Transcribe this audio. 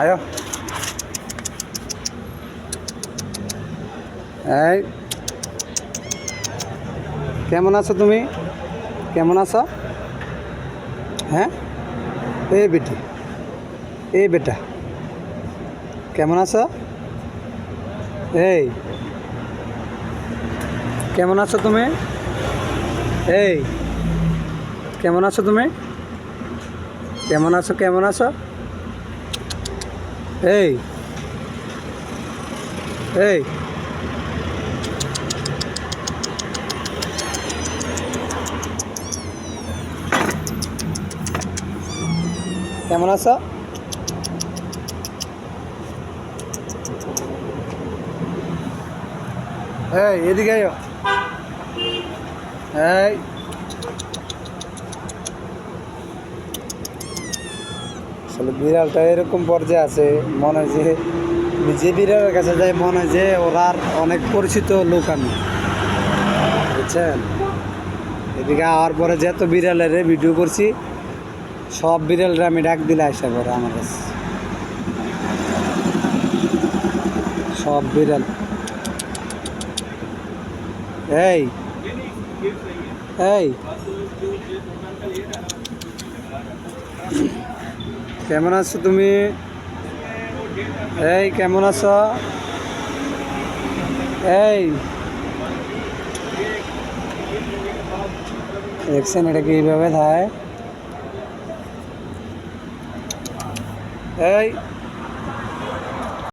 আয়ো। এই। কেমন আছো তুমি? কেমন আছো? হ্যাঁ? এ বেটি। এ বেটা। কেমন আছো? এই। কেমন আছো তুমি? এই। কেমন আছো তুমি? কেমন আছো? কেমন আছো? এই। এই। কেমন আছো? এই এদিকে এই। আসলে বিড়ালটা এরকম পর্যায়ে আছে, মনে হয় যে যে বিড়ালের কাছে যাই, মনে হয় যে ওরা অনেক পরিচিত লোক আমি। বুঝছেন? এদিকে আওয়ার পরে যত বিড়ালের ভিডিও করছি, সব বিড়ালরা আমি ডাক দিলে আসা পরে আমার কাছে। সব বিড়াল। এই এই। কেমন আছো তুমি? এই কেমন আছো? এই। দেখছেন এটা কীভাবে থাকে এই।